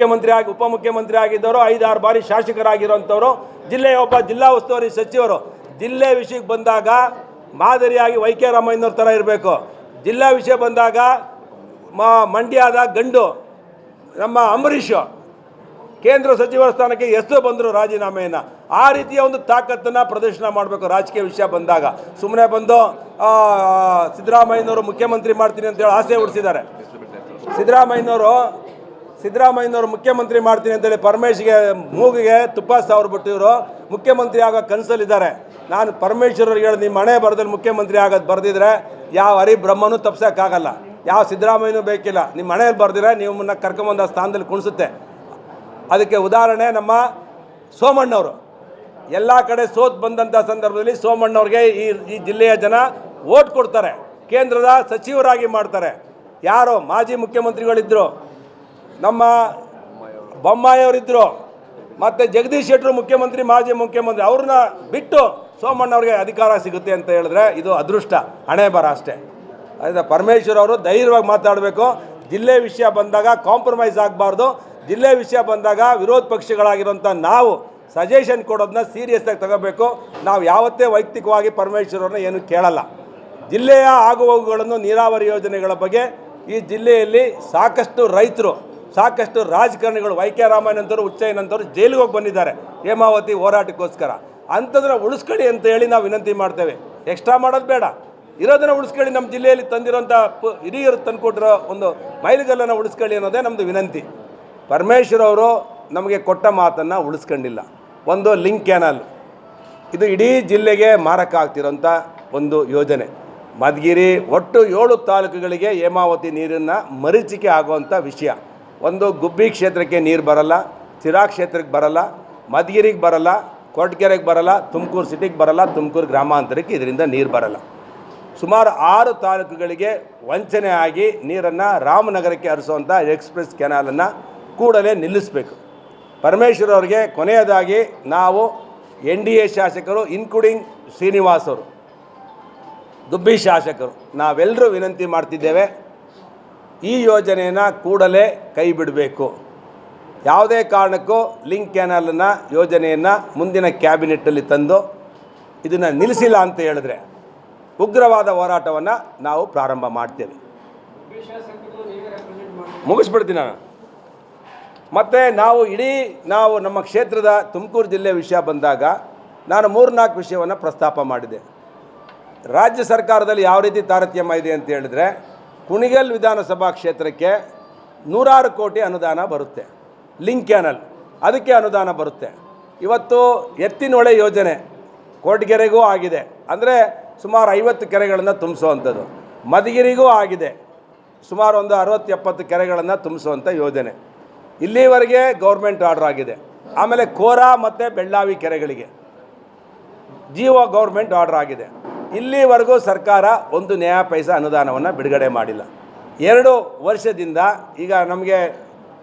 ಮುಖ್ಯಮಂತ್ರಿ ಆಗಿ ಉಪಮುಖ್ಯಮಂತ್ರಿ ಆಗಿದ್ದವರು ಐದಾರು ಬಾರಿ ಶಾಸಕರಾಗಿರುವಂಥವರು, ಜಿಲ್ಲೆಯ ಒಬ್ಬ ಜಿಲ್ಲಾ ಉಸ್ತುವಾರಿ ಸಚಿವರು. ಜಿಲ್ಲೆ ವಿಷಯಕ್ಕೆ ಬಂದಾಗ ಮಾದರಿಯಾಗಿ ವೈ ಕೆ ರಾಮಯ್ಯನವ್ರ ಥರ ಇರಬೇಕು. ಜಿಲ್ಲಾ ವಿಷಯ ಬಂದಾಗ ಮ, ಮಂಡ್ಯದ ಗಂಡು, ನಮ್ಮ ಅಂಬರೀಷ್, ಕೇಂದ್ರ ಸಚಿವರ ಸ್ಥಾನಕ್ಕೆ ಎಷ್ಟು ಬಂದರು ರಾಜೀನಾಮೆಯನ್ನು. ಆ ರೀತಿಯ ಒಂದು ತಾಕತ್ತನ್ನು ಪ್ರದರ್ಶನ ಮಾಡಬೇಕು ರಾಜಕೀಯ ವಿಷಯ ಬಂದಾಗ. ಸುಮ್ಮನೆ ಬಂದು ಸಿದ್ದರಾಮಯ್ಯನವರು ಮುಖ್ಯಮಂತ್ರಿ ಮಾಡ್ತೀನಿ ಅಂತೇಳಿ ಆಸೆ ಹುಡ್ಸಿದ್ದಾರೆ ಸಿದ್ದರಾಮಯ್ಯನವರು ಸಿದ್ದರಾಮಯ್ಯನವರು ಮುಖ್ಯಮಂತ್ರಿ ಮಾಡ್ತೀನಿ ಅಂತೇಳಿ ಪರಮೇಶ್ಗೆ ಮೂಗಿಗೆ ತುಪ್ಪ ಸಾವಿರ ಬಿಟ್ಟಿವರು ಮುಖ್ಯಮಂತ್ರಿ ಆಗೋ ಕನಸಲ್ಲಿದ್ದಾರೆ. ನಾನು ಪರಮೇಶ್ವರವ್ರಿಗೆ ಹೇಳಿ ನಿಮ್ಮ ಮನೆ ಬರದಲ್ಲಿ ಮುಖ್ಯಮಂತ್ರಿ ಆಗೋದು ಬರೆದಿದ್ರೆ ಯಾವ ಹರಿಬ್ರಹ್ಮನೂ ತಪ್ಸೋಕ್ಕಾಗಲ್ಲ. ಯಾವ ಸಿದ್ದರಾಮಯ್ಯನೂ ಬೇಕಿಲ್ಲ. ನಿಮ್ಮ ಮನೆಯಲ್ಲಿ ಬರೆದಿದ್ರೆ ನಿಮ್ಮನ್ನು ಕರ್ಕೊಂಬಂದ ಸ್ಥಾನದಲ್ಲಿ ಕುಣಿಸುತ್ತೆ. ಅದಕ್ಕೆ ಉದಾಹರಣೆ ನಮ್ಮ ಸೋಮಣ್ಣವರು. ಎಲ್ಲ ಕಡೆ ಸೋತ್ ಬಂದಂಥ ಸಂದರ್ಭದಲ್ಲಿ ಸೋಮಣ್ಣವ್ರಿಗೆ ಈ ಈ ಜಿಲ್ಲೆಯ ಜನ ಓಟ್ ಕೊಡ್ತಾರೆ. ಕೇಂದ್ರದ ಸಚಿವರಾಗಿ ಮಾಡ್ತಾರೆ. ಯಾರು ಮಾಜಿ ಮುಖ್ಯಮಂತ್ರಿಗಳಿದ್ದರು ನಮ್ಮ ಬೊಮ್ಮಾಯಿಯವರಿದ್ದರು ಮತ್ತು ಜಗದೀಶ್ ಶೆಟ್ಟರು ಮುಖ್ಯಮಂತ್ರಿ, ಮಾಜಿ ಮುಖ್ಯಮಂತ್ರಿ, ಅವ್ರನ್ನ ಬಿಟ್ಟು ಸೋಮಣ್ಣವ್ರಿಗೆ ಅಧಿಕಾರ ಸಿಗುತ್ತೆ ಅಂತ ಹೇಳಿದ್ರೆ ಇದು ಅದೃಷ್ಟ, ಹಣೆ ಬರ ಅಷ್ಟೇ. ಅದರಿಂದ ಪರಮೇಶ್ವರ್ ಅವರು ಧೈರ್ಯವಾಗಿ ಮಾತಾಡಬೇಕು. ಜಿಲ್ಲೆ ವಿಷಯ ಬಂದಾಗ ಕಾಂಪ್ರಮೈಸ್ ಆಗಬಾರ್ದು. ಜಿಲ್ಲೆ ವಿಷಯ ಬಂದಾಗ ವಿರೋಧ ಪಕ್ಷಗಳಾಗಿರುವಂಥ ನಾವು ಸಜೆಷನ್ ಕೊಡೋದನ್ನ ಸೀರಿಯಸ್ಸಾಗಿ ತಗೋಬೇಕು. ನಾವು ಯಾವತ್ತೇ ವೈಯಕ್ತಿಕವಾಗಿ ಪರಮೇಶ್ವರ್ ಅವ್ರನ್ನ ಏನು ಕೇಳಲ್ಲ. ಜಿಲ್ಲೆಯ ಆಗುಹೋಗುಗಳನ್ನು ನೀರಾವರಿ ಯೋಜನೆಗಳ ಬಗ್ಗೆ ಈ ಜಿಲ್ಲೆಯಲ್ಲಿ ಸಾಕಷ್ಟು ರೈತರು ಸಾಕಷ್ಟು ರಾಜಕಾರಣಿಗಳು ವೈ ಕೆ ರಾಮಯ್ಯನಂತರು ಉಚ್ಚಯ್ಯನಂತರು ಜೈಲಿಗೆ ಹೋಗಿ ಬಂದಿದ್ದಾರೆ. ಹೇಮಾವತಿ ಹೋರಾಟಕ್ಕೋಸ್ಕರ. ಅಂಥದ್ರ ಉಳಿಸ್ಕೊಳ್ಳಿ ಅಂತ ಹೇಳಿ ನಾವು ವಿನಂತಿ ಮಾಡ್ತೇವೆ. ಎಕ್ಸ್ಟ್ರಾ ಮಾಡೋದು ಬೇಡ. ಇರೋದನ್ನ ಉಳಿಸ್ಕೊಳ್ಳಿ. ನಮ್ಮ ಜಿಲ್ಲೆಯಲ್ಲಿ ತಂದಿರೋಂಥ ಹಿರಿಯರು ತಂದುಕೊಟ್ಟಿರೋ ಒಂದು ಮೈಲಿಗಲ್ಲನ್ನು ಉಳಿಸ್ಕೊಳ್ಳಿ ಅನ್ನೋದೇ ನಮ್ಮದು ವಿನಂತಿ. ಪರಮೇಶ್ವರ್ ಅವರು ನಮಗೆ ಕೊಟ್ಟ ಮಾತನ್ನು ಉಳಿಸ್ಕೊಂಡಿಲ್ಲ. ಒಂದು ಲಿಂಕ್ ಕ್ಯಾನಲ್. ಇದು ಇಡೀ ಜಿಲ್ಲೆಗೆ ಮಾರಕ ಒಂದು ಯೋಜನೆ. ಮಧುಗಿರಿ ಒಟ್ಟು ಏಳು ತಾಲೂಕುಗಳಿಗೆ ಹೇಮಾವತಿ ನೀರನ್ನು ಮರೀಚಿಕೆ ಆಗುವಂಥ ವಿಷಯ. ಒಂದು ಗುಬ್ಬಿ ಕ್ಷೇತ್ರಕ್ಕೆ ನೀರು ಬರಲ್ಲ ತಿರಾ ಕ್ಷೇತ್ರಕ್ಕೆ ಬರಲ್ಲ, ಮಧುಗಿರಿಗೆ ಬರಲ್ಲ ಕೊರಟಗೆರೆಗೆ ಬರಲ್ಲ, ತುಮಕೂರು ಸಿಟಿಗೆ ಬರಲ್ಲ, ತುಮಕೂರು ಗ್ರಾಮಾಂತರಕ್ಕೆ ಇದರಿಂದ ನೀರು ಬರಲ್ಲ. ಸುಮಾರು ಆರು ತಾಲೂಕುಗಳಿಗೆ ವಂಚನೆ ಆಗಿ ನೀರನ್ನು ರಾಮನಗರಕ್ಕೆ ಹರಿಸುವಂಥ ಎಕ್ಸ್ಪ್ರೆಸ್ ಕೆನಾಲನ್ನು ಕೂಡಲೇ ನಿಲ್ಲಿಸಬೇಕು. ಪರಮೇಶ್ವರ್ ಅವರಿಗೆ ಕೊನೆಯದಾಗಿ ನಾವು ಎನ್ ಡಿ ಎ ಶಾಸಕರು ಇನ್ಕ್ಲೂಡಿಂಗ್ ಶ್ರೀನಿವಾಸ್ ಅವರು ದುಬ್ಬಿ ಶಾಸಕರು, ನಾವೆಲ್ಲರೂ ವಿನಂತಿ ಮಾಡ್ತಿದ್ದೇವೆ. ಈ ಯೋಜನೆಯನ್ನು ಕೂಡಲೇ ಕೈ ಬಿಡಬೇಕು. ಯಾವುದೇ ಕಾರಣಕ್ಕೂ ಲಿಂಕ್ ಕ್ಯಾನಲ್ನ ಯೋಜನೆಯನ್ನು ಮುಂದಿನ ಕ್ಯಾಬಿನೆಟ್ಟಲ್ಲಿ ತಂದು ಇದನ್ನು ನಿಲ್ಲಿಸಿಲ್ಲ ಅಂತ ಹೇಳಿದ್ರೆ ಉಗ್ರವಾದ ಹೋರಾಟವನ್ನು ನಾವು ಪ್ರಾರಂಭ ಮಾಡ್ತೇವೆ. ಮುಗಿಸ್ಬಿಡ್ತೀನಿ ನಾನು. ಮತ್ತು ನಾವು ಇಡೀ ನಾವು ನಮ್ಮ ಕ್ಷೇತ್ರದ ತುಮಕೂರು ಜಿಲ್ಲೆ ವಿಷಯ ಬಂದಾಗ ನಾನು ಮೂರ್ನಾಲ್ಕು ವಿಷಯವನ್ನು ಪ್ರಸ್ತಾಪ ಮಾಡಿದೆ. ರಾಜ್ಯ ಸರ್ಕಾರದಲ್ಲಿ ಯಾವ ರೀತಿ ತಾರತಮ್ಯ ಇದೆ ಅಂತ ಹೇಳಿದ್ರೆ ಕುಣಿಗಲ್ ವಿಧಾನಸಭಾ ಕ್ಷೇತ್ರಕ್ಕೆ ನೂರಾರು ಕೋಟಿ ಅನುದಾನ ಬರುತ್ತೆ. ಲಿಂಕ್ ಕ್ಯಾನಲ್, ಅದಕ್ಕೆ ಅನುದಾನ ಬರುತ್ತೆ. ಇವತ್ತು ಎತ್ತಿನೊಳೆ ಯೋಜನೆ ಕೋಟಗೆರೆಗೂ ಆಗಿದೆ. ಅಂದರೆ ಸುಮಾರು ಐವತ್ತು ಕೆರೆಗಳನ್ನು ತುಂಬಿಸುವಂಥದ್ದು. ಮಧುಗಿರಿಗೂ ಆಗಿದೆ. ಸುಮಾರು ಒಂದು ಅರವತ್ತು ಎಪ್ಪತ್ತು ಕೆರೆಗಳನ್ನು ತುಂಬಿಸುವಂಥ ಯೋಜನೆ. ಇಲ್ಲಿವರೆಗೆ ಗೌರ್ಮೆಂಟ್ ಆರ್ಡರ್ ಆಗಿದೆ. ಆಮೇಲೆ ಕೋರಾ ಮತ್ತು ಬೆಳ್ಳಾವಿ ಕೆರೆಗಳಿಗೆ. ಜಿಒ ಗೌರ್ಮೆಂಟ್ ಆರ್ಡರ್ ಆಗಿದೆ. ಇಲ್ಲಿವರೆಗೂ ಸರ್ಕಾರ ಒಂದು ನ್ಯಾಯ ಪೈಸ ಅನುದಾನವನ್ನು ಬಿಡುಗಡೆ ಮಾಡಿಲ್ಲ. ಎರಡು ವರ್ಷದಿಂದ ಈಗ ನಮಗೆ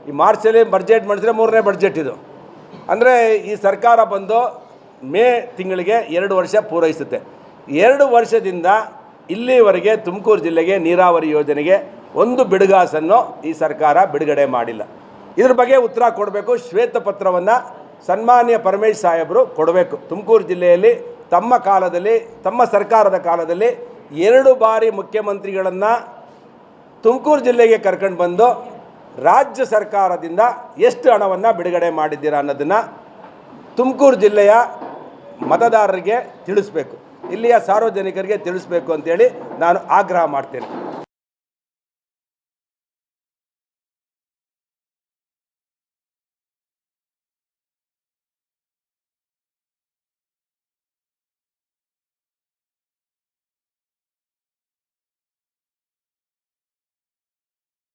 ಈ ಮಾರ್ಚಲ್ಲಿ ಬಡ್ಜೆಟ್ ಮಾಡಿದರೆ ಮೂರನೇ ಬಡ್ಜೆಟ್ ಇದು. ಅಂದರೆ ಈ ಸರ್ಕಾರ ಬಂದು ಮೇ ತಿಂಗಳಿಗೆ ಎರಡು ವರ್ಷ ಪೂರೈಸುತ್ತೆ. ಎರಡು ವರ್ಷದಿಂದ ಇಲ್ಲಿವರೆಗೆ ತುಮಕೂರು ಜಿಲ್ಲೆಗೆ ನೀರಾವರಿ ಯೋಜನೆಗೆ ಒಂದು ಬಿಡುಗಾಸನ್ನು ಈ ಸರ್ಕಾರ ಬಿಡುಗಡೆ ಮಾಡಿಲ್ಲ. ಇದ್ರ ಬಗ್ಗೆ ಉತ್ತರ ಕೊಡಬೇಕು, ಶ್ವೇತಪತ್ರವನ್ನು ಸನ್ಮಾನ್ಯ ಪರಮೇಶ್ ಸಾಹೇಬರು ಕೊಡಬೇಕು. ತುಮಕೂರು ಜಿಲ್ಲೆಯಲ್ಲಿ ತಮ್ಮ ಕಾಲದಲ್ಲಿ, ತಮ್ಮ ಸರ್ಕಾರದ ಕಾಲದಲ್ಲಿ ಎರಡು ಬಾರಿ ಮುಖ್ಯಮಂತ್ರಿಗಳನ್ನು ತುಮಕೂರು ಜಿಲ್ಲೆಗೆ ಕರ್ಕೊಂಡು ಬಂದು ರಾಜ್ಯ ಸರ್ಕಾರದಿಂದ ಎಷ್ಟು ಹಣವನ್ನು ಬಿಡುಗಡೆ ಮಾಡಿದ್ದೀರಾ ಅನ್ನೋದನ್ನು ತುಮಕೂರು ಜಿಲ್ಲೆಯ ಮತದಾರರಿಗೆ ತಿಳಿಸ್ಬೇಕು. ಇಲ್ಲಿಯ ಸಾರ್ವಜನಿಕರಿಗೆ ತಿಳಿಸ್ಬೇಕು ಅಂತೇಳಿ ನಾನು ಆಗ್ರಹ ಮಾಡ್ತೇನೆ.